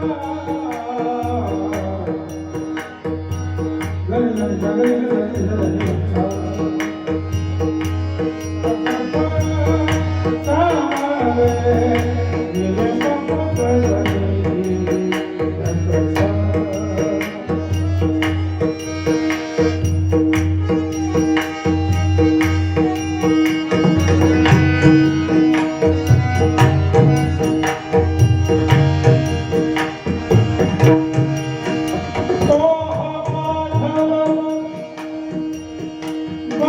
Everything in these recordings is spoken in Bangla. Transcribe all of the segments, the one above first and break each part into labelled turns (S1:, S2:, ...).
S1: Thank you.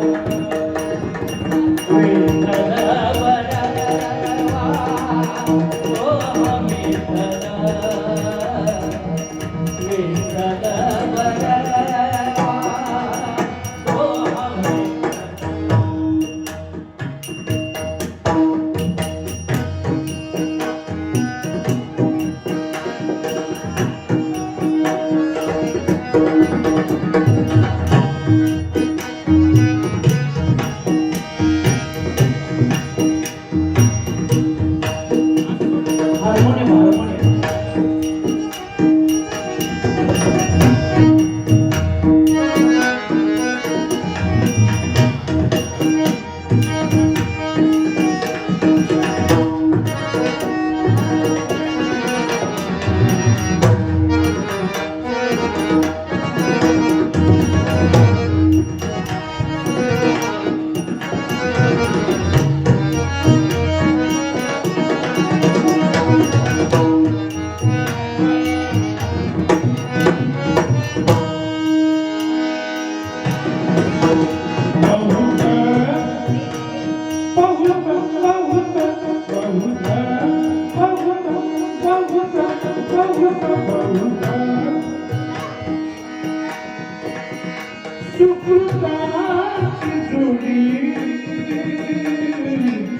S2: Three. Harmonium harmonium
S1: Thank you.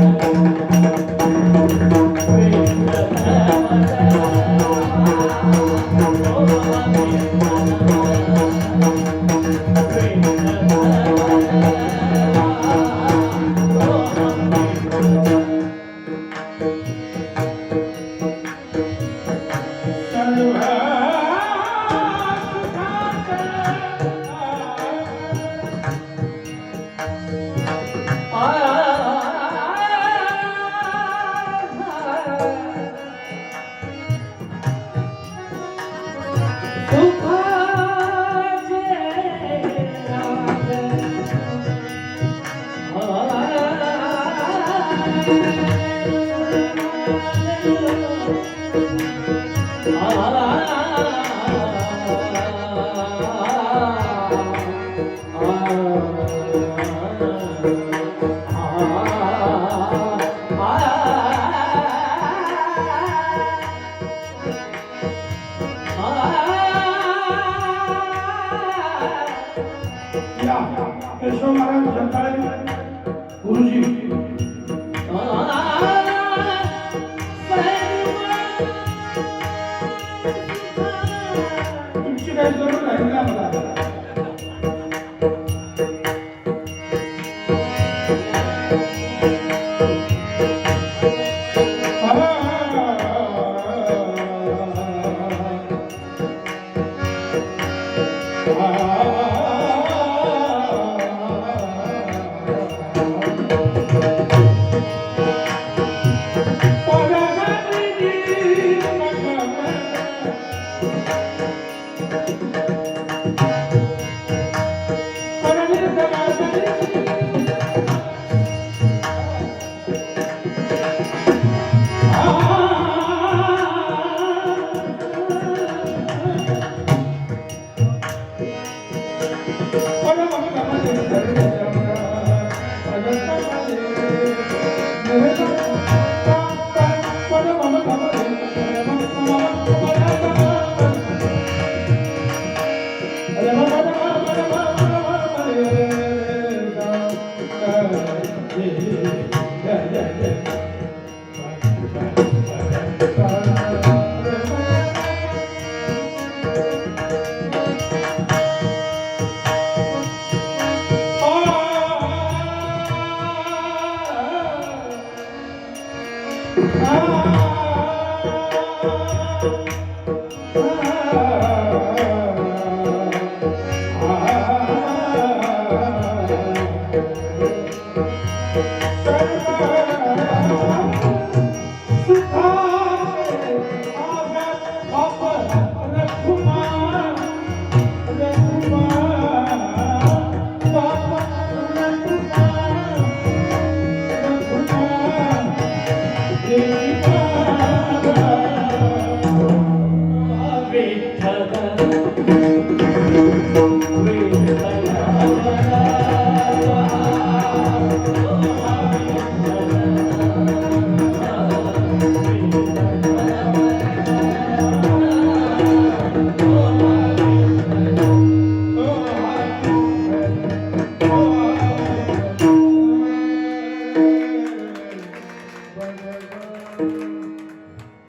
S1: યા યશો મહારાજ સંતાળી ગુરુજી. Thank you.